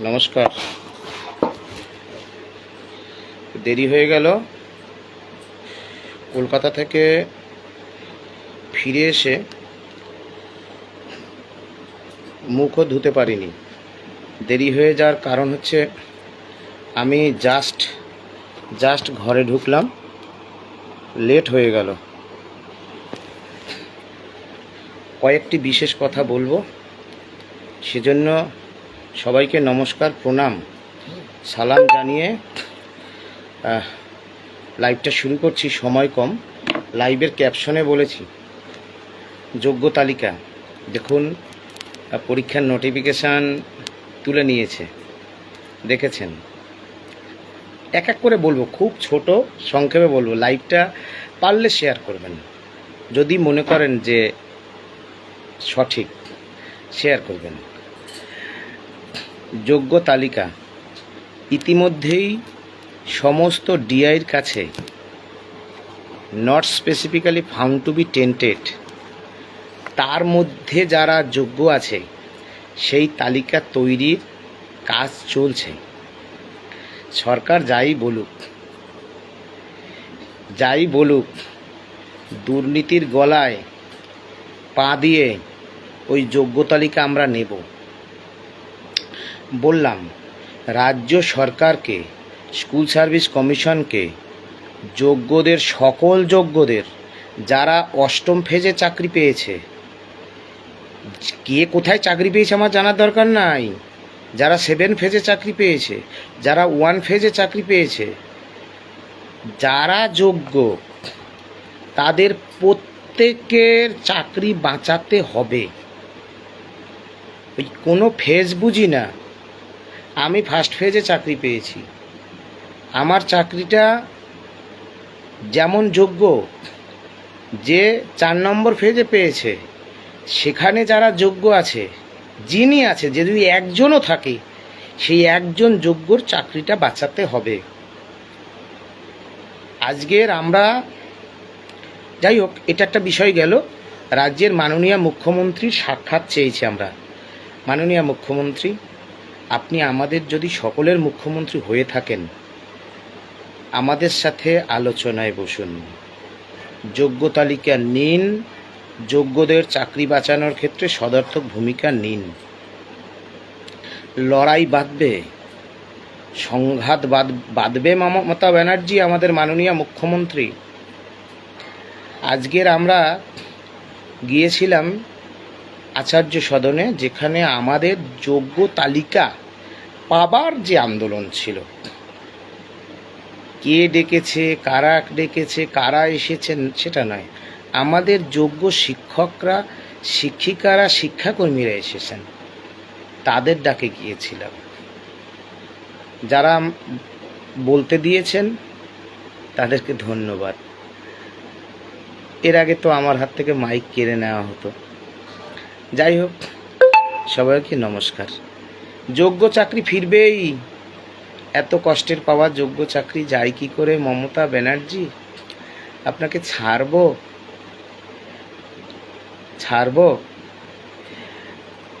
নমস্কার। দেরি হয়ে গেল। কলকাতা থেকে ফিরে এসে মুখও ধুতে পারিনি। দেরি হয়ে যাওয়ার কারণ হচ্ছে আমি জাস্ট জাস্ট ঘরে ঢুকলাম। লেট হয়ে গেল। কয়েকটি বিশেষ কথা বলব। সেজন্য সবাইকে নমস্কার, প্রণাম, সালাম জানিয়ে লাইভটা শুরু করছি, সময় কম। লাইভের ক্যাপশনে বলেছি, যোগ্য তালিকা। দেখুন পরীক্ষার নোটিফিকেশান তুলে নিয়েছে। দেখেছেন? এক এক করে বলব, খুব ছোট সংক্ষেপে বলব লাইভটা পারলে শেয়ার করবেন। যদি মনে করেন যে সঠিক শেয়ার করবেন। যোগ্য তালিকা। ইতিমধ্যেই সমস্ত ডিআইয়ের কাছে not specifically found to be tainted তার মধ্যে যারা যোগ্য আছে, সেই তালিকা তৈরির কাজ চলছে। সরকার যাই বলুক যাই বলুক, দুর্নীতির গলায় পা দিয়ে ওই যোগ্য তালিকা আমরা নেব। বললাম, রাজ্য সরকারকে, স্কুল সার্ভিস কমিশনকে, যোগ্যদের, সকল যোগ্যদের, যারা অষ্টম ফেজে চাকরি পেয়েছে। কে কোথায় চাকরি পেয়েছে আমার জানার দরকার নাই। যারা সেভেন ফেজে চাকরি পেয়েছে, যারা ওয়ান ফেজে চাকরি পেয়েছে, যারা যোগ্য, তাদের প্রত্যেকের চাকরি বাঁচাতে হবে। ওই কোনো ফেজ বুঝি না। আমি ফার্স্ট ফেজে চাকরি পেয়েছি। আমার চাকরিটা যেমন যোগ্য যে চার নম্বর ফেজে পেয়েছে, সেখানে যারা যোগ্য আছে, যিনি আছে, যে যদি একজনও থাকে, সেই একজন যোগ্যর চাকরিটা বাঁচাতে হবে। আজকের আমরা, যাই হোক, এটা একটা বিষয় গেল। রাজ্যের মাননীয় মুখ্যমন্ত্রীর সাক্ষাৎ চেয়েছি আমরা। মাননীয় মুখ্যমন্ত্রী আপনি আমাদের যদি সকলের মুখ্যমন্ত্রী হয়ে থাকেন, আমাদের সাথে আলোচনায় বসুন। যোগ্য তালিকা নিন, যোগ্যদের চাকরি বাঁচানোর ক্ষেত্রে সদর্থক ভূমিকা নিন। লড়াই বাঁধবে, সংঘাত বাঁধ, বাঁধবে মমতা ব্যানার্জি, আমাদের মাননীয় মুখ্যমন্ত্রী। আজকের আমরা গিয়েছিলাম আচার্য সদনে যেখানে আমাদের যোগ্য তালিকা পাবার যে আন্দোলন ছিল। কে ডেকেছে, কারা ডেকেছে, কারা এসেছেন সেটা নয়। আমাদের যোগ্য শিক্ষকরা, শিক্ষিকারা, শিক্ষাকর্মীরা এসেছেন। তাদের ডাকে গিয়েছিলাম। যারা বলতে দিয়েছেন, তাদেরকে ধন্যবাদ। এর আগে তো আমার হাত থেকে মাইক কেড়ে নেওয়া হতো। যাই হোক সবাইকে নমস্কার। যোগ্য চাকরি ফিরবেই। এত কষ্টের পাওয়া যোগ্য চাকরি যায় কি করে মমতা ব্যানার্জি? আপনাকে ছাড়বো? ছাড়বো?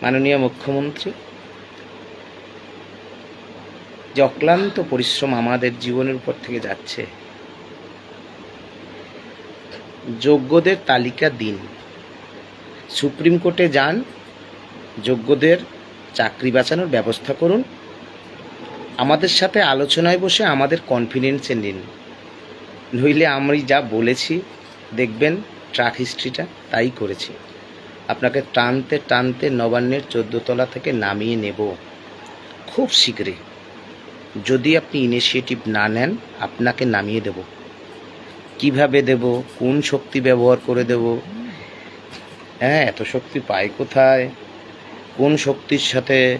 মাননীয় মুখ্যমন্ত্রী, যে অক্লান্ত পরিশ্রম আমাদের জীবনের উপর থেকে যাচ্ছে। যোগ্যদের তালিকা দিন। সুপ্রিম কোর্টে যান, যোগ্যদের চাকরি বাঁচানোর ব্যবস্থা করুন। আমাদের সাথে আলোচনায় বসে আমাদের কনফিডেন্সে নিন। নইলে আমি যা বলেছি, দেখবেন ট্রাক হিস্ট্রিটা তাই করেছি। আপনাকে টানতে টানতে নবান্নের চোদ্দতলা থেকে নামিয়ে নেব। খুব শীঘ্রই। যদি আপনি ইনিশিয়েটিভ না নেন, আপনাকে নামিয়ে দেব। কীভাবে দেব? কোন শক্তি ব্যবহার করে দেব? হ্যাঁ এত শক্তি পাই কোথায়? কোন শক্তির সাথে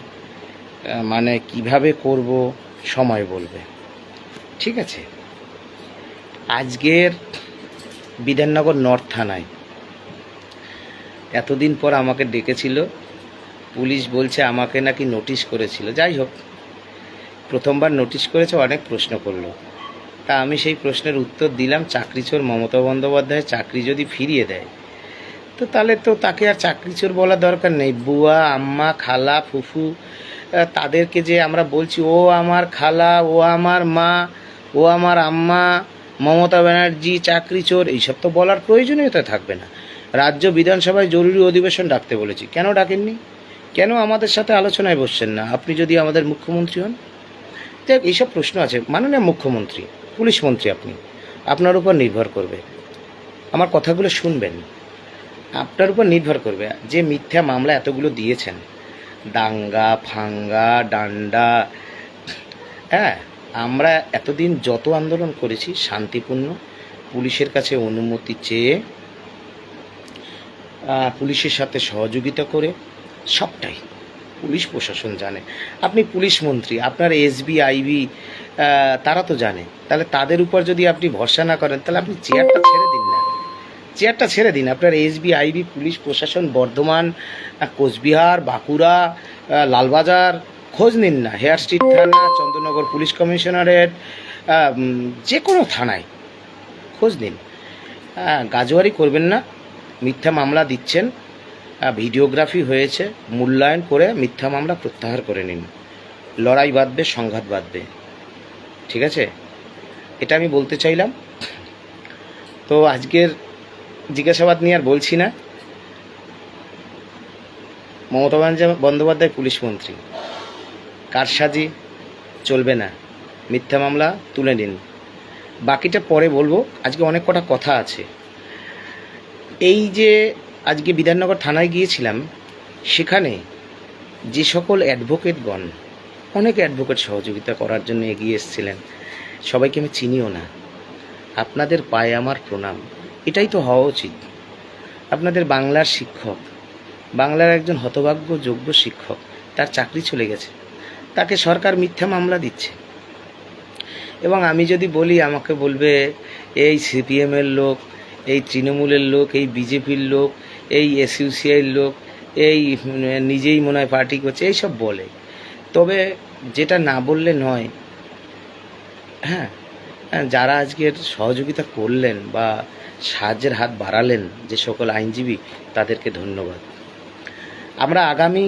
মানে কীভাবে করব? সময় বলবে। ঠিক আছে? আজকের বিধাননগর নর্থ থানায় এতদিন পর আমাকে ডেকেছিল। পুলিশ বলছে আমাকে নাকি নোটিশ করেছিল। যাই হোক, প্রথমবার নোটিশ করেছে, অনেক প্রশ্ন করল। তা আমি সেই প্রশ্নের উত্তর দিলাম। চাকরি চোর মমতা বন্দ্যোপাধ্যায় চাকরি যদি ফিরিয়ে দেয় তো তাহলে তো তাকে আর চাকরি চোর বলা দরকার নেই। বুয়া, আম্মা, খালা, ফুফু তাদেরকে যে আমরা বলছি, ও আমার খালা, ও আমার মা, ও আমার আম্মা, মমতা ব্যানার্জি, চাকরি চোর, এইসব তো বলার প্রয়োজনীয়তা থাকবে না। রাজ্য বিধানসভায় জরুরি অধিবেশন ডাকতে বলেছি। কেন ডাকেননি? কেন আমাদের সাথে আলোচনায় বসছেন না? আপনি যদি আমাদের মুখ্যমন্ত্রী হন? দেখ, এইসব প্রশ্ন আছে। মাননীয় মুখ্যমন্ত্রী, পুলিশ মন্ত্রী আপনি, আপনার উপর নির্ভর করবে। আমার কথাগুলো শুনবেন। আপনার উপর নির্ভর করবে যে মিথ্যা মামলা এতগুলো দিয়েছেন। দাঙ্গা, ফাঙ্গা, ডান্ডা। হ্যাঁ আমরা এতদিন যত আন্দোলন করেছি শান্তিপূর্ণ, পুলিশের কাছে অনুমতি চেয়ে পুলিশের সাথে সহযোগিতা করে, সবটাই। পুলিশ প্রশাসন জানে। আপনি পুলিশ মন্ত্রী, আপনার এসবি, আইবি তারা তো জানে। তাহলে তাদের উপর যদি আপনি ভরসা না করেন, তাহলে আপনি চেয়ারটা ছেড়ে দিন। চেয়ারটা ছেড়ে দিন। আপনার এসবি আইবি পুলিশ, প্রশাসন, বর্ধমান কোচবিহার, বাঁকুড়া লালবাজার, খোঁজ নিন না। হেয়ার স্ট্রিট থানা, চন্দ্রনগর পুলিশ কমিশনারেট যে কোনো থানায় খোঁজ নিন। গাজোয়ারি করবেন না। মিথ্যা মামলা দিচ্ছেন। ভিডিওগ্রাফি হয়েছে। মূল্যায়ন করে মিথ্যা মামলা প্রত্যাহার করে নিন। লড়াই বাঁধবে, সংঘাত বাঁধবে। ঠিক আছে? এটা আমি বলতে চাইলাম। তো আজকের জিজ্ঞাসাবাদ নিয়ে আর বলছি না। মমতা বন্দ্যোপাধ্যায়- পুলিশ মন্ত্রী। কারসাজি চলবে না। মিথ্যা মামলা তুলে নিন। বাকিটা পরে বলব। আজকে অনেক কটা কথা আছে। এই যে আজকে বিধাননগর থানায় গিয়েছিলাম, সেখানে যে সকল অ্যাডভোকেটগণ, অনেক অ্যাডভোকেট সহযোগিতা করার জন্য এগিয়ে এসেছিলেন। সবাইকে আমি চিনিও না। আপনাদের পায়ে আমার প্রণাম। এটাই তো হওয়া উচিত। আপনাদের বাংলার শিক্ষক বাংলার একজন হতভাগ্য যোগ্য শিক্ষক তার চাকরি চলে গেছে। তাকে সরকার মিথ্যা মামলা দিচ্ছে। এবং আমি যদি বলি আমাকে বলবে এই সিপিএমের লোক এই তৃণমূলের লোক এই বিজেপির লোক এই এসইউসিআইয়ের লোক এই নিজেই মনে হয় পার্টি করছে এইসব বলে। তবে যেটা না বললে নয় হ্যাঁ হ্যাঁ, যারা আজকের সহযোগিতা করলেন বা সাহায্যের হাত বাড়ালেন যে সকল আইনজীবী, তাদেরকে ধন্যবাদ। আমরা আগামী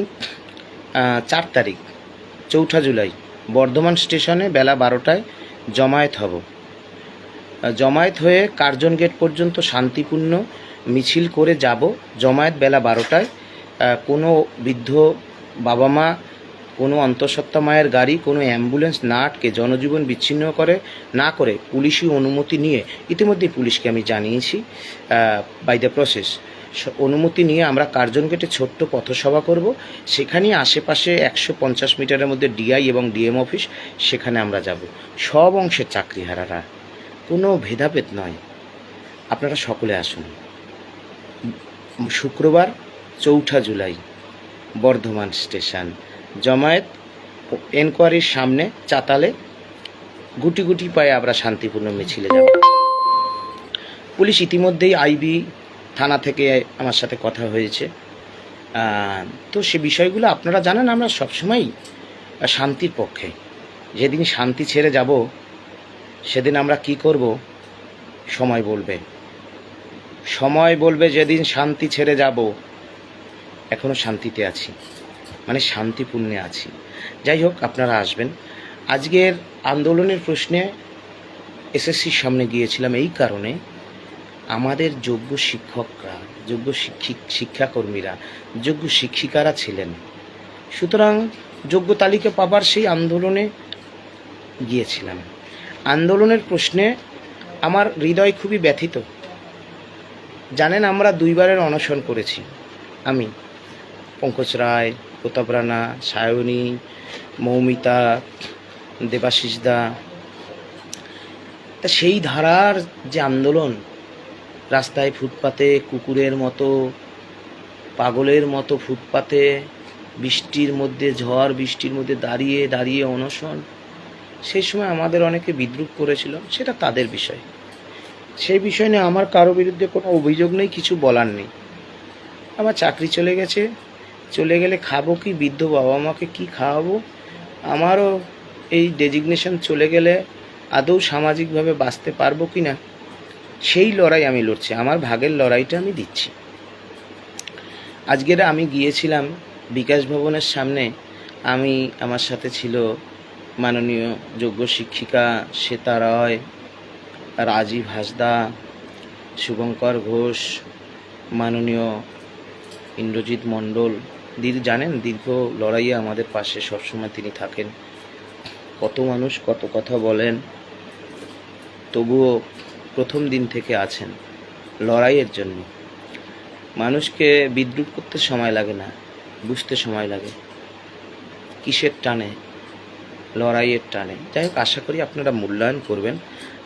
চার তারিখ, চৌঠা জুলাই, বর্ধমান স্টেশনে বেলা বারোটায় জমায়েত হব। জমায়েত হয়ে কার্জন গেট পর্যন্ত শান্তিপূর্ণ মিছিল করে যাব। জমায়েত বেলা বারোটায় কোনো বৃদ্ধ বাবা মা কোনো অন্তঃসত্ত্বা মায়ের গাড়ি, কোনো অ্যাম্বুলেন্স না আটকে জনজীবন বিচ্ছিন্ন করে, না করে পুলিশি অনুমতি নিয়ে ইতিমধ্যে পুলিশকে আমি জানিয়েছি বাই দ্য প্রসেস অনুমতি নিয়ে আমরা কার্জন গেটে ছোট্ট পথসভা করব। সেখানে আশেপাশে একশো পঞ্চাশ মিটারের মধ্যে ডিআই এবং ডিএম অফিস, সেখানে আমরা যাব। সব অংশের চাকরিহারারা। কোনো ভেদাভেদ নয়। আপনারা সকলে আসুন। শুক্রবার, চৌঠা জুলাই, বর্ধমান স্টেশন। জমায়েত এনকোয়ারির সামনে চাতালে গুটি গুটি পায়ে আমরা শান্তিপূর্ণ মিছিলে যাব। পুলিশ ইতিমধ্যেই আইবি থানা থেকে আমার সাথে কথা হয়েছে। তো সে বিষয়গুলো আপনারা জানেন, আমরা সবসময়ই শান্তির পক্ষে। যেদিন শান্তি ছেড়ে যাব, সেদিন আমরা কি করব? সময় বলবে। সময় বলবে যেদিন শান্তি ছেড়ে যাব এখনও শান্তিতে আছি। মানে শান্তিপূর্ণে আছি। যাই হোক আপনারা আসবেন। আজকের আন্দোলনের প্রশ্নে এসএসসির সামনে গিয়েছিলাম এই কারণে আমাদের যোগ্য শিক্ষকরা, যোগ্য শিক্ষিক, শিক্ষাকর্মীরা, যোগ্য শিক্ষিকারা ছিলেন। সুতরাং যোগ্য তালিকা পাবার সেই আন্দোলনে গিয়েছিলাম। আন্দোলনের প্রশ্নে আমার হৃদয় খুবই ব্যথিত। জানেন, আমরা দুইবারের অনশন করেছি। আমি পঙ্কজ রায় প্রতাপ রানা সায়নী, মৌমিতা দেবাশিস দা তা সেই ধারার যে আন্দোলন, রাস্তায় ফুটপাতে কুকুরের মতো, পাগলের মতো ফুটপাতে, বৃষ্টির মধ্যে, ঝড় বৃষ্টির মধ্যে দাঁড়িয়ে দাঁড়িয়ে অনশন, সেই সময় আমাদের অনেকে বিদ্রুপ করেছিল, সেটা তাদের বিষয়। সেই বিষয় নিয়ে আমার কারও বিরুদ্ধে কোনো অভিযোগ নেই, কিছু বলার নেই। আমার চাকরি চলে গেছে চলে গেলে খাব কি? বৃদ্ধ বাবা মাকে কি খাওয়াবো? আমারও এই ডেজিগনেশন চলে গেলে আদৌ সামাজিকভাবে বাঁচতে পারব কি না? সেই লড়াই আমি লড়ছি। আমার ভাগের লড়াইটা আমি দিচ্ছি। আজকের আমি গিয়েছিলাম বিকাশ ভবনের সামনে। আমি, আমার সাথে ছিল মাননীয় যোগ্য শিক্ষিকা শ্বেতা রয়, রাজীব হাসদা, শুভঙ্কর ঘোষ, মাননীয় ইন্দ্রজিৎ মণ্ডল দিদি জানেন, দীর্ঘ লড়াইয়ে আমাদের পাশে সবসময় তিনি থাকেন। কত মানুষ কত কথা বলেন, তবুও প্রথম দিন থেকে আছেন লড়াইয়ের জন্য। মানুষকে বিদ্রুপ করতে সময় লাগে না, বুঝতে সময় লাগে। কিসের টানে? লড়াইয়ের টানে। যাই হোক, আশা করি আপনারা মূল্যায়ন করবেন।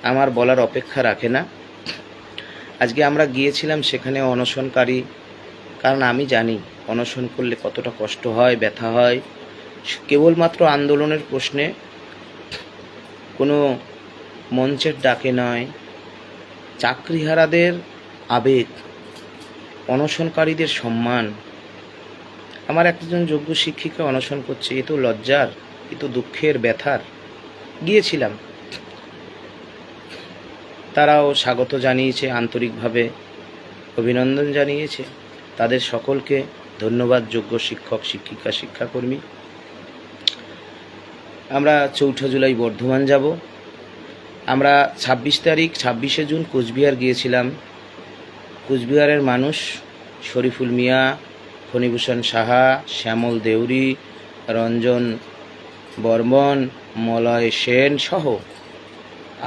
আমার বলার অপেক্ষা রাখে না। আজকে আমরা গিয়েছিলাম সেখানে অনশনকারী, কারণ আমি জানি অনশন করলে কতটা কষ্ট হয়, ব্যথা হয়, কেবলমাত্র আন্দোলনের প্রশ্নে কোনো মঞ্চের ডাকে নয়, চাকরিহারাদের আবেগ, অনশনকারীদের সম্মান। আমার একজন যোগ্য শিক্ষিকা অনশন করছে, এ তো লজ্জার, এ তো দুঃখের, ব্যথার। গিয়েছিলাম। তারাও স্বাগত জানিয়েছে, আন্তরিকভাবে অভিনন্দন জানিয়েছে। তাদের সকলকে ধন্যবাদ, যোগ্য শিক্ষক, শিক্ষিকা, শিক্ষাকর্মী। আমরা চৌঠা জুলাই বর্ধমান যাব। আমরা ছাব্বিশ তারিখ, ছাব্বিশে জুন কোচবিহার গিয়েছিলাম। কোচবিহারের মানুষ শরীফুল মিয়া, ফণিভূষণ সাহা, শ্যামল দেউরি, রঞ্জন বর্মন, মলয় সেন সহ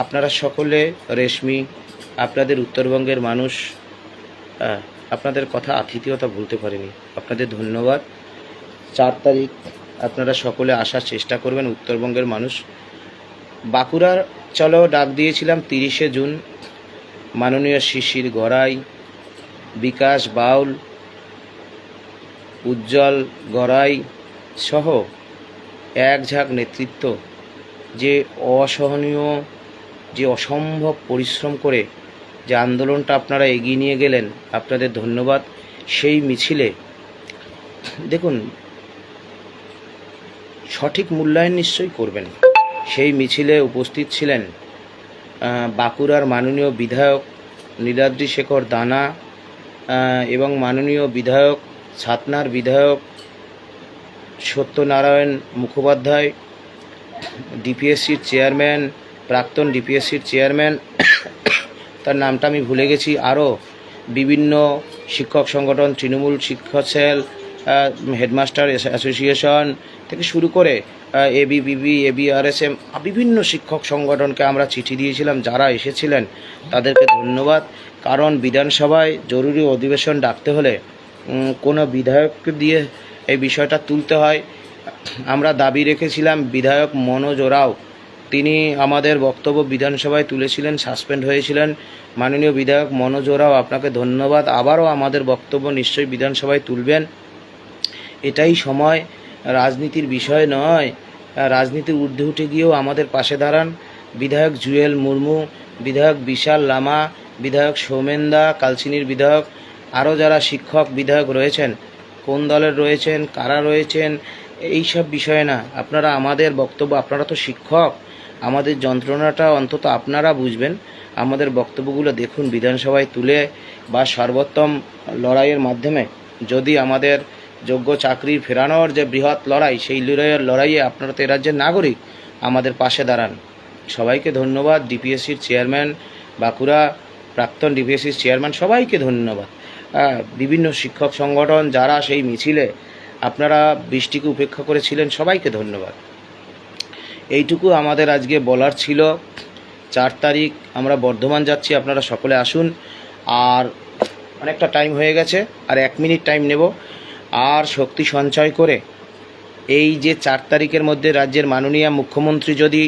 আপনারা সকলে রেশমি, আপনাদের উত্তরবঙ্গের মানুষ আপনাদের কথা আতিথিয়তা ভুলতে পারিনি। আপনাদের ধন্যবাদ। চার তারিখ আপনারা সকলে আসার চেষ্টা করবেন, উত্তরবঙ্গের মানুষ। বাঁকুড়ার চলো ডাক দিয়েছিলাম তিরিশে জুন। মাননীয় শিশির গড়াই, বিকাশ বাউল, উজ্জ্বল গড়াই সহ এক ঝাঁক নেতৃত্ব যে অসহনীয়, যে অসম্ভব পরিশ্রম করে যে আন্দোলনটা আপনারা এগিয়ে নিয়ে গেলেন, আপনাদের ধন্যবাদ। সেই মিছিলে, দেখুন, সঠিক মূল্যায়ন নিশ্চয়ই করবেন। সেই মিছিলে উপস্থিত ছিলেন বাঁকুড়ার মাননীয় বিধায়ক নীলাদ্রি শেখর দানা এবং মাননীয় বিধায়ক ছাতনার বিধায়ক সত্যনারায়ণ মুখোপাধ্যায়, ডিপিএসসির চেয়ারম্যান, প্রাক্তন ডিপিএসসির চেয়ারম্যান তার নামটা আমি ভুলে গেছি। আরও বিভিন্ন শিক্ষক সংগঠন, তৃণমূল শিক্ষক সেল হেডমাস্টার অ্যাসোসিয়েশন থেকে শুরু করে এবিবিবি এবিআরএসএম বিভিন্ন শিক্ষক সংগঠনকে আমরা চিঠি দিয়েছিলাম। যারা এসেছিলেন তাদেরকে ধন্যবাদ। কারণ বিধানসভায় জরুরি অধিবেশন ডাকতে হলে কোনো বিধায়ককে দিয়ে এই বিষয়টা তুলতে হয়। আমরা দাবি রেখেছিলাম, বিধায়ক মনোজ ওরাও তিনি আমাদের বক্তব্য বিধানসভায় তুলেছিলেন, সাসপেন্ড হয়েছিলেন। মাননীয় বিধায়ক মনোজ ওরাও আপনাকে ধন্যবাদ। আবারও আমাদের বক্তব্য নিশ্চয়ই বিধানসভায় তুলবেন। এটাই সময়, রাজনীতির বিষয় নয়। রাজনীতির ঊর্ধ্বে উঠে গিয়েও আমাদের পাশে দাঁড়ান। বিধায়ক জুয়েল মুর্মু, বিধায়ক বিশাল লামা, বিধায়ক সৌমেন্দা কালচিনির বিধায়ক, আরও যারা শিক্ষক বিধায়ক রয়েছেন, কোন দলের রয়েছেন, কারা রয়েছেন এই সব বিষয়ে না, আপনারা আমাদের বক্তব্য, আপনারা তো শিক্ষক আমাদের যন্ত্রণাটা অন্তত আপনারা বুঝবেন। আমাদের বক্তব্যগুলো দেখুন বিধানসভায় তুলে বা সর্বোত্তম লড়াইয়ের মাধ্যমে। যদি আমাদের যোগ্য চাকরি ফেরানোর যে বৃহৎ লড়াই, সেই লড়াইয়ের লড়াইয়ে আপনারা তো রাজ্যের নাগরিক, আমাদের পাশে দাঁড়ান। সবাইকে ধন্যবাদ। ডিপিএসসির চেয়ারম্যান বাঁকুড়া, প্রাক্তন ডিপিএসসির চেয়ারম্যান, সবাইকে ধন্যবাদ। বিভিন্ন শিক্ষক সংগঠন যারা সেই মিছিলে আপনারা বৃষ্টিকে উপেক্ষা করেছিলেন, সবাইকে ধন্যবাদ। এইটুকু আমাদের আজকে বলার ছিল। চার তারিখ আমরা বর্ধমান যাচ্ছি, আপনারা সকলে আসুন। আর অনেকটা টাইম হয়ে গেছে, আর এক মিনিট টাইম নেব। আর শক্তি সঞ্চয় করে, এই যে চার তারিখের মধ্যে রাজ্যের মাননীয় মুখ্যমন্ত্রী যদি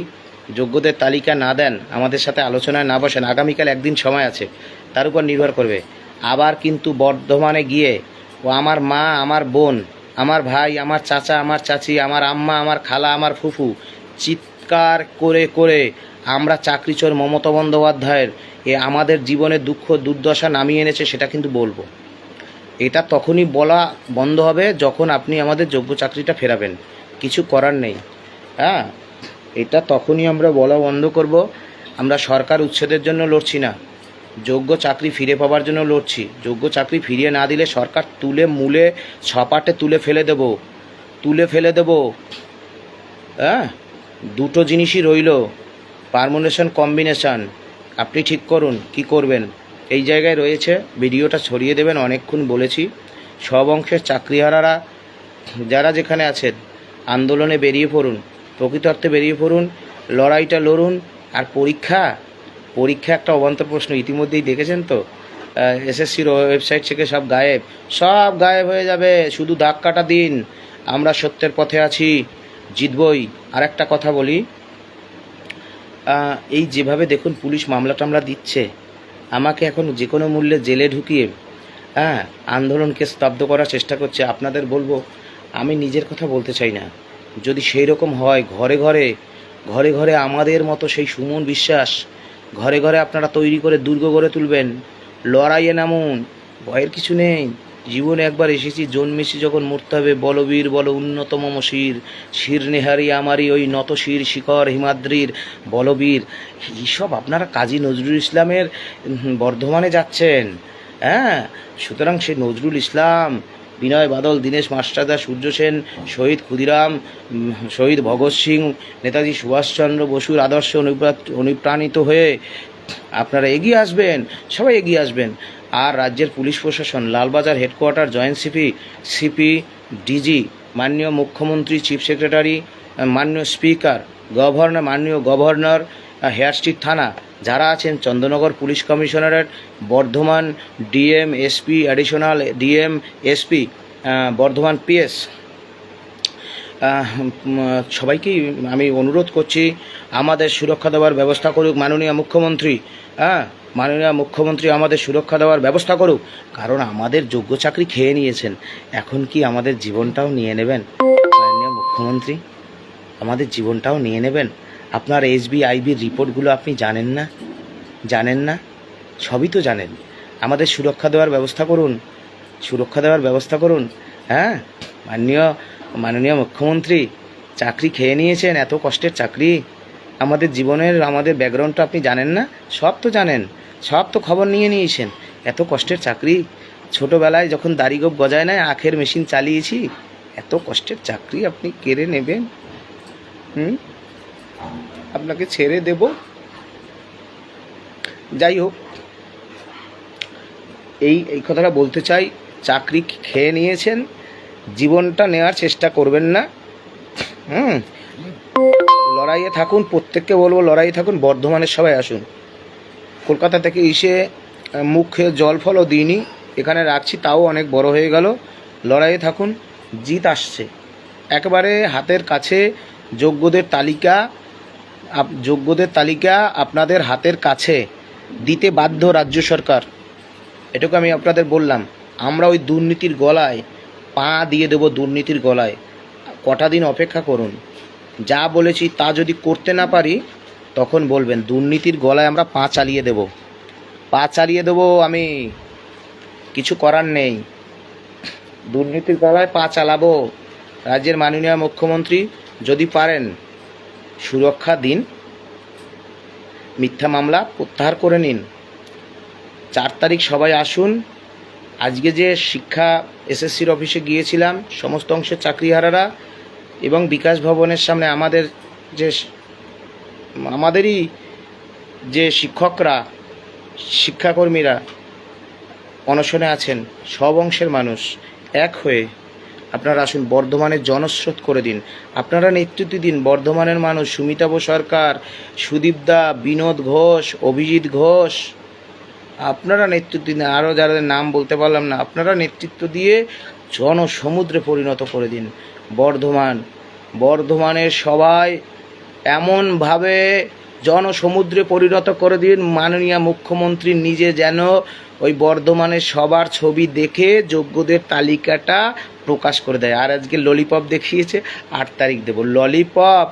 যোগ্যদের তালিকা না দেন, আমাদের সাথে আলোচনায় না বসেন, আগামীকাল একদিন সময় আছে, তার উপর নির্ভর করবে। আবার কিন্তু বর্ধমানে গিয়ে, ও আমার মা, আমার বোন, আমার ভাই, আমার চাচা, আমার চাচি, আমার আম্মা, আমার খালা, আমার ফুফু চিৎকার করে করে আমরা চাকরিচোর মমতা বন্দ্যোপাধ্যায়ের এ আমাদের জীবনে দুঃখ, দুর্দশা নামিয়ে এনেছে, সেটা কিন্তু বলব। এটা তখনই বলা বন্ধ হবে যখন আপনি আমাদের যোগ্য চাকরিটা ফেরাবেন। কিছু করার নেই। হ্যাঁ এটা তখনই আমরা বলা বন্ধ করব। আমরা সরকার উচ্ছেদের জন্য লড়ছি না। যোগ্য চাকরি ফিরে পাওয়ার জন্য লড়ছি। যোগ্য চাকরি ফিরিয়ে না দিলে সরকার তুলে মূলে ছপাটে তুলে ফেলে দেব। তুলে ফেলে দেব। হ্যাঁ দুটো জিনিসই রইল। Permutation combination. আপনি ঠিক করুন, কি করবেন? এই জায়গায় রয়েছে, ভিডিওটা ছড়িয়ে দেবেন, অনেকক্ষণ বলেছি। সব অংশের চাকরিহারারা, যারা যেখানে আছেন, আন্দোলনে বেরিয়ে পড়ুন, প্রকৃত অর্থে বেরিয়ে পড়ুন, লড়াইটা লড়ুন, আর পরীক্ষা? পরীক্ষা একটা অবান্তর প্রশ্ন, ইতিমধ্যেই দেখেছেন তো? এসএসসির ওয়েবসাইট থেকে সব গায়েব। সব গায়েব হয়ে যাবে, শুধু দাগ কাটা দিন। আমরা সত্যের পথে আছি। জিতবই। আর একটা কথা বলি। এই যেভাবে দেখুন পুলিশ মামলা টামলা দিচ্ছে, আমাকে এখন যে কোনো মূল্যে জেলে ঢুকিয়ে হ্যাঁ আন্দোলনকে স্তব্ধ করার চেষ্টা করছে। আপনাদের বলব, আমি নিজের কথা বলতে চাই না। যদি সেই রকম হয়, ঘরে ঘরে ঘরে ঘরে আমাদের মতো সেই সুমন বিশ্বাস, ঘরে ঘরে আপনারা তৈরি করে দুর্গ গড়ে তুলবেন, লড়াইয়ে নামুন, ভয়ের কিছু নেই। জীবনে একবার এসেছি, জন্মেছি যখন মরতে হবে, বলবীর বল উন্নতম শির শির নেহারি আমারই ওই নত শির শিখর হিমাদ্রির বলবীর। এইসব আপনারা কাজী নজরুল ইসলামের বর্ধমানে যাচ্ছেন। হ্যাঁ সুতরাং সে নজরুল ইসলাম, বিনয় বাদল, দীনেশ মাস্টারদা সূর্য সেন, শহীদ ক্ষুদিরাম শহীদ ভগৎ সিং, নেতাজি সুভাষচন্দ্র বসুর আদর্শে অনুপ্রা- অনুপ্রাণিত হয়ে আপনারা এগিয়ে আসবেন, সবাই এগিয়ে আসবেন। আর রাজ্যের পুলিশ প্রশাসন, Lalbazar headquarter joint CP CP DG, মাননীয় মুখ্যমন্ত্রী, চিফ সেক্রেটারি মাননীয় স্পিকার, গভর্নর, মাননীয় গভর্নর হেয়ার স্ট্রিট থানা, যারা আছেন Chandannagar police commissionerate, Bardhaman DM, SP, additional DM, SP Bardhaman PS. সবাইকেই আমি অনুরোধ করছি, আমাদের সুরক্ষা দেওয়ার ব্যবস্থা করুক মাননীয় মুখ্যমন্ত্রী। হ্যাঁ মাননীয় মুখ্যমন্ত্রী আমাদের সুরক্ষা দেওয়ার ব্যবস্থা করুক, কারণ আমাদের যোগ্য চাকরি খেয়ে নিয়েছেন। এখন কি আমাদের জীবনটাও নিয়ে নেবেন? মাননীয় মুখ্যমন্ত্রী, আমাদের জীবনটাও নিয়ে নেবেন? আপনার এসবি আইবির রিপোর্টগুলো আপনি জানেন না? জানেন না? সবই তো জানেন। আমাদের সুরক্ষা দেওয়ার ব্যবস্থা করুন। সুরক্ষা দেওয়ার ব্যবস্থা করুন। হ্যাঁ মাননীয় মাননীয় মুখ্যমন্ত্রী, চাকরি খেয়ে নিয়েছেন, এত কষ্টের চাকরি। আমাদের জীবনের, আমাদের ব্যাকগ্রাউন্ডটা আপনি জানেন না, সব তো জানেন, সব তো খবর নিয়ে নিয়েছেন। এত কষ্টের চাকরি, ছোটোবেলায় যখন দাড়িগোপ গজায় না আখের মেশিন চালিয়েছি, এত কষ্টের চাকরি আপনি কেড়ে নেবেন? হুম? আপনাকে ছেড়ে দেব? যাই হোক, এই এই কথাটা বলতে চাই, চাকরি খেয়ে নিয়েছেন, জীবনটা নেওয়ার চেষ্টা করবেন না। হুম? লড়াইয়ে থাকুন, প্রত্যেককে বলব লড়াইয়ে থাকুন, বর্ধমানের সবাই আসুন। কলকাতা থেকে এসে মুখে জল ফলও দিইনি, এখানে রাখছি, তাও অনেক বড় হয়ে গেল। লড়াইয়ে থাকুন, জিত আসছে। একেবারে হাতের কাছে যোগ্যদের তালিকা যোগ্যদের তালিকা আপনাদের হাতের কাছে, দিতে বাধ্য রাজ্য সরকার। এটুকু আমি আপনাদের বললাম, আমরা ওই দুর্নীতির গলায় পা দিয়ে দেবো দুর্নীতির গলায়। কটা দিন অপেক্ষা করুন। যা বলেছি তা যদি করতে না পারি, তখন বলবেন, দুর্নীতির গলায় আমরা পা চালিয়ে দেব। পা চালিয়ে দেবো আমি, কিছু করার নেই। দুর্নীতির গলায় পা চালাবো। রাজ্যের মাননীয় মুখ্যমন্ত্রী যদি পারেন, সুরক্ষা দিন, মিথ্যা মামলা প্রত্যাহার করে নিন। চার তারিখ সবাই আসুন। আজকে যে শিক্ষা এসএসসির অফিসে গিয়েছিলাম, সমস্ত অংশের চাকরিহারারা এবং বিকাশ ভবনের সামনে আমাদের যে আমাদেরই যে শিক্ষকরা, শিক্ষাকর্মীরা অনশনে আছেন, সব অংশের মানুষ এক হয়ে আপনারা আসুন বর্ধমানের জনস্রোত করে দিন। আপনারা নেতৃত্ব দিন বর্ধমানের মানুষ সুমিতাভ সরকার, সুদীপ দা, বিনোদ ঘোষ, অভিজিৎ ঘোষ। আপনারা নেতৃত্ব দিন আরও যাদের নাম বলতে পারলাম না, আপনারা নেতৃত্ব দিয়ে জনসমুদ্রে পরিণত করে দিন। বর্ধমান। বর্ধমানের সবাই এমনভাবে জনসমুদ্রে পরিণত করে দিন, মাননীয় মুখ্যমন্ত্রী নিজে যেন ওই বর্ধমানের সবার ছবি দেখে যোগ্যদের তালিকাটা প্রকাশ করে দেয়। আর আজকে ললিপপ দেখিয়েছে, আট তারিখ দেবো। ললিপপ,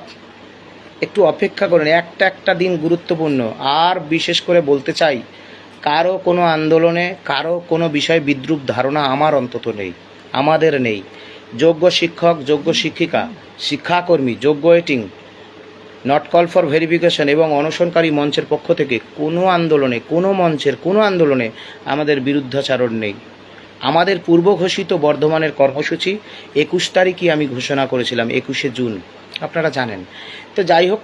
একটু অপেক্ষা করুন, একটা একটা দিন গুরুত্বপূর্ণ। আর বিশেষ করে বলতে চাই, কারও কোনো আন্দোলনে, কারও কোনো বিষয়ে বিদ্রুপ ধারণা আমার অন্তত নেই, আমাদের নেই। যোগ্য শিক্ষক, যোগ্য শিক্ষিকা, শিক্ষাকর্মী, যোগ্য waiting not call for verification এবং অনশনকারী মঞ্চের পক্ষ থেকে কোনো আন্দোলনে, কোনো মঞ্চের, কোনো আন্দোলনে আমাদের বিরুদ্ধাচারণ নেই। আমাদের পূর্ব ঘোষিত বর্ধমানের কর্মসূচি একুশ তারিখই আমি ঘোষণা করেছিলাম, একুশে জুন। আপনারা জানেন। তো যাই হোক,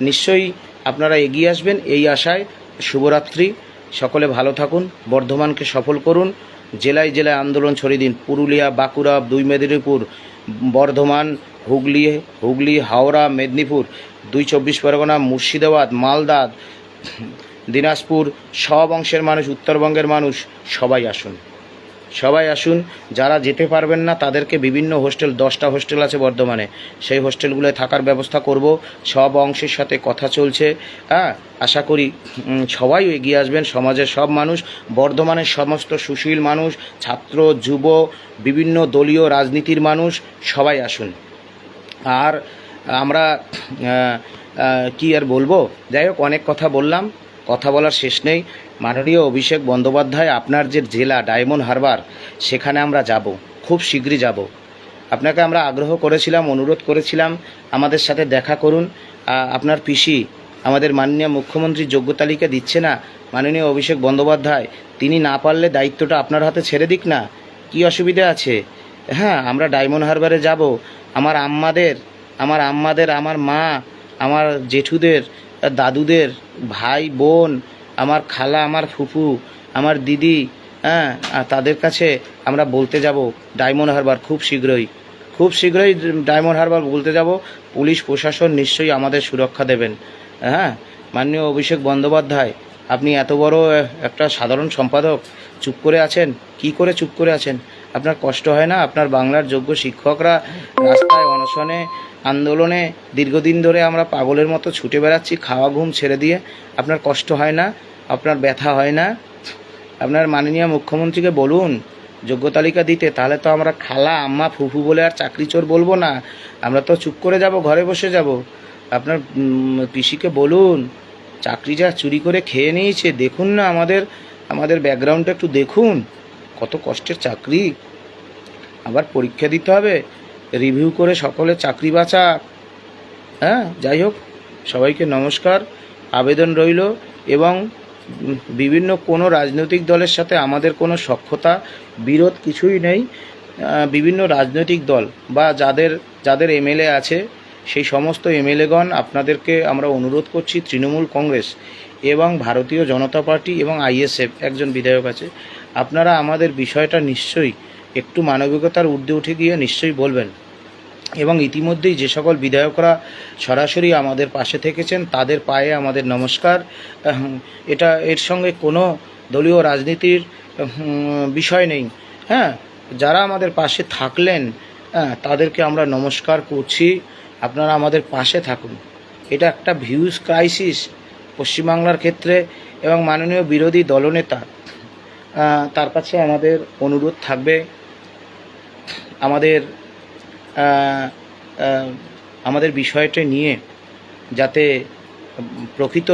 নিশ্চয়ই আপনারা এগিয়ে আসবেন এই আশায়। শুভরাত্রি। সকলে ভালো থাকুন। বর্ধমানকে সফল করুন। জেলায় জেলায় আন্দোলন ছড়িয়ে দিন। পুরুলিয়া, বাঁকুড়া, দুই মেদিনীপুর, বর্ধমান, হুগলি হুগলি, হাওড়া, মেদিনীপুর, দুই চব্বিশ পরগনা, মুর্শিদাবাদ, মালদা, দিনাজপুর, সব অংশের মানুষ, উত্তরবঙ্গের মানুষ সবাই আসুন। সবাই আসুন, যারা যেতে পারবেন না, তাদেরকে বিভিন্ন হোস্টেল, দশটা হোস্টেল আছে বর্ধমানে। সেই হোস্টেলগুলোয় থাকার ব্যবস্থা করব, সব অংশের সাথে কথা চলছে। হ্যাঁ আশা করি সবাই এগিয়ে আসবেন, সমাজের সব মানুষ, বর্ধমানের সমস্ত সুশীল মানুষ, ছাত্র, যুব, বিভিন্ন দলীয় রাজনীতির মানুষ, সবাই আসুন। আর আমরা কি আর বলব? যাই হোক, অনেক কথা বললাম, কথা বলার শেষ নেই। মাননীয় অভিষেক বন্দ্যোপাধ্যায়, আপনার যে জেলা ডায়মন্ড হারবার, সেখানে আমরা যাব, খুব শীঘ্রই যাব। আপনাকে আমরা আগ্রহ করেছিলাম, অনুরোধ করেছিলাম, আমাদের সাথে দেখা করুন। আপনার পিসি আমাদের মাননীয় মুখ্যমন্ত্রী যোগ্য তালিকা দিচ্ছে না, মাননীয় অভিষেক বন্দ্যোপাধ্যায়, তিনি না পারলে দায়িত্বটা আপনার হাতে ছেড়ে দিক না। কি অসুবিধা আছে? হ্যাঁ আমরা ডায়মন্ড হারবারে যাব। আমার আম্মাদের আমার আম্মাদের, আমার মা, আমার জেঠুদের, দাদুদের, ভাই, বোন আমার খালা, আমার ফুফু আমার দিদি হ্যাঁ তাদের কাছে আমরা বলতে যাব ডায়মন্ড হারবার খুব শীঘ্রই। খুব শীঘ্রই ডায়মন্ড হারবার বলতে যাব। পুলিশ, প্রশাসন নিশ্চয়ই আমাদের সুরক্ষা দেবেন। হ্যাঁ মাননীয় অভিষেক বন্দ্যোপাধ্যায়, আপনি এত বড় একটা সাধারণ সম্পাদক, চুপ করে আছেন? কি করে চুপ করে আছেন? আপনার কষ্ট হয় না? আপনার বাংলার যোগ্য শিক্ষকরা রাস্তায় অনশনে আন্দোলনে দীর্ঘদিন ধরে আমরা পাগলের মতো ছুটে বেড়াচ্ছি, খাওয়া, ঘুম ছেড়ে দিয়ে। আপনার কষ্ট হয় না, আপনার ব্যথা হয় না। আপনার মাননীয় মুখ্যমন্ত্রীকে বলুন, যোগ্য তালিকা দিতে, তাহলে তো আমরা খালা, আম্মা, ফুফু বলে আর চাকরি চোর বলব না। আমরা তো চুপ করে যাব, ঘরে বসে যাব। আপনার পিসিকে বলুন, চাকরি যা চুরি করে খেয়ে নিয়েছে, দেখুন না আমাদের আমাদের ব্যাকগ্রাউন্ডটা একটু দেখুন। কত কষ্টের চাকরি। আবার পরীক্ষা দিতে হবে রিভিউ করে সকলে চাকরি বাঁচা। হ্যাঁ যাই হোক, সবাইকে নমস্কার, আবেদন রইল এবং বিভিন্ন কোনো রাজনৈতিক দলের সাথে আমাদের কোনো সক্ষতা বিরোধ কিছুই নেই। বিভিন্ন রাজনৈতিক দল বা যাদের যাদের এমএলএ আছে, সেই সমস্ত এমএলএগণ আপনাদেরকে আমরা অনুরোধ করছি, তৃণমূল কংগ্রেস এবং ভারতীয় জনতা পার্টি এবং আইএসএফ, একজন বিধায়ক আছে, আপনারা আমাদের বিষয়টা নিশ্চয়ই একটু মানবিকতার ঊর্ধ্বে উঠে গিয়ে নিশ্চয়ই বলবেন। এবং ইতিমধ্যেই যে সকল বিধায়করা সরাসরি আমাদের পাশে থেকেছেন, তাদের পায়ে আমাদের নমস্কার। এটা এর সঙ্গে কোনো দলীয় রাজনীতির বিষয় নেই। হ্যাঁ যারা আমাদের পাশে থাকলেন হ্যাঁ তাদেরকে আমরা নমস্কার করছি। আপনারা আমাদের পাশে থাকুন। এটা একটা ভিউজ ক্রাইসিস পশ্চিমবাংলার ক্ষেত্রে এবং মাননীয় বিরোধী দলনেতা তার কাছে আমাদের অনুরোধ থাকবে। আমাদের আমাদের বিষয়টা নিয়ে যাতে প্রকৃত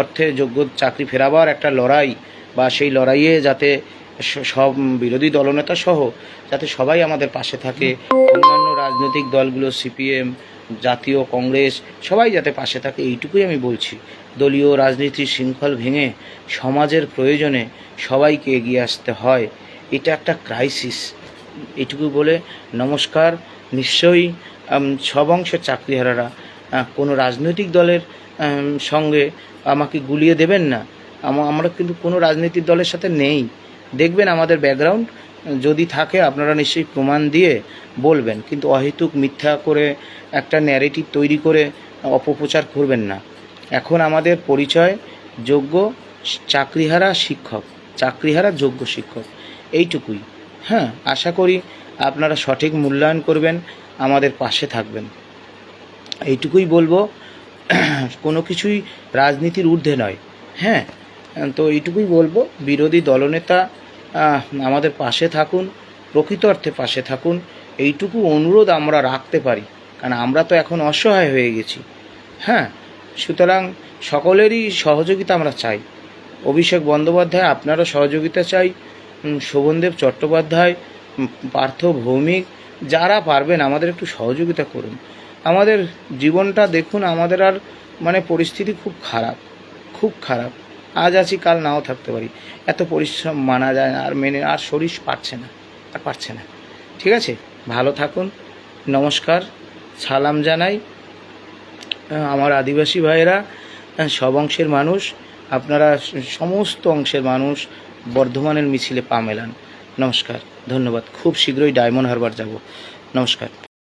অর্থে যোগ্য চাকরি ফেরাবার একটা লড়াই বা সেই লড়াইয়ে যাতে সব বিরোধী দলনেতা সহ যাতে সবাই আমাদের পাশে থাকে, অন্যান্য রাজনৈতিক দলগুলো, সিপিএম, জাতীয় কংগ্রেস, সবাই যাতে পাশে থাকে, এইটুকুই আমি বলছি। দলীয় রাজনীতির শৃঙ্খল ভেঙে সমাজের প্রয়োজনে সবাইকে এগিয়ে আসতে হয়। এটা একটা ক্রাইসিস এইটুকু বলে নমস্কার। নিশ্চয়ই সব অংশের চাকরিহারারা কোনো রাজনৈতিক দলের সঙ্গে আমাকে গুলিয়ে দেবেন না। আম- আমরা কিন্তু কোনো রাজনৈতিক দলের সাথে নেই। দেখবেন আমাদের ব্যাকগ্রাউন্ড যদি থাকে আপনারা নিশ্চয়ই প্রমাণ দিয়ে বলবেন। কিন্তু অহেতুক মিথ্যা করে একটা ন্যারেটিভ তৈরি করে অপপ্রচার করবেন না। এখন আমাদের পরিচয় যোগ্য চাকরিহারা শিক্ষক, চাকরিহারা যোগ্য শিক্ষক, এইটুকুই। হ্যাঁ আশা করি আপনারা সঠিক মূল্যায়ন করবেন, আমাদের পাশে থাকবেন। এইটুকুই বলব, কোনো কিছুই রাজনীতির ঊর্ধ্বে নয়। হ্যাঁ তো এইটুকুই বলব, বিরোধী দলনেতা আমাদের পাশে থাকুন প্রকৃত অর্থে পাশে থাকুন, এইটুকু অনুরোধ আমরা রাখতে পারি, কারণ আমরা তো এখন অসহায় হয়ে গেছি। হ্যাঁ সুতরাং সকলেরই সহযোগিতা আমরা চাই। অভিষেক বন্দ্যোপাধ্যায়, আপনারও সহযোগিতা চাই শোভনদেব চট্টোপাধ্যায় পার্থ ভৌমিক, যারা পারবেন আমাদের একটু সহযোগিতা করুন। আমাদের জীবনটা দেখুন, আমাদের আর মানে পরিস্থিতি খুব খারাপ খুব খারাপ। আজ আছি, কাল নাও থাকতে পারি। এত পরিশ্রম মানা যায় না, আর মেনে, আর শরীর পারছে না, আর পারছে না। ঠিক আছে? ভালো থাকুন, নমস্কার, সালাম জানাই। আমার আদিবাসী ভাইয়েরা সব অংশের মানুষ, আপনারা সমস্ত অংশের মানুষ বর্ধমানের মিছিলে পা মেলান। নমস্কার ধন্যবাদ। খুব শীঘ্রই ডায়মন্ড হারবার যাব। নমস্কার।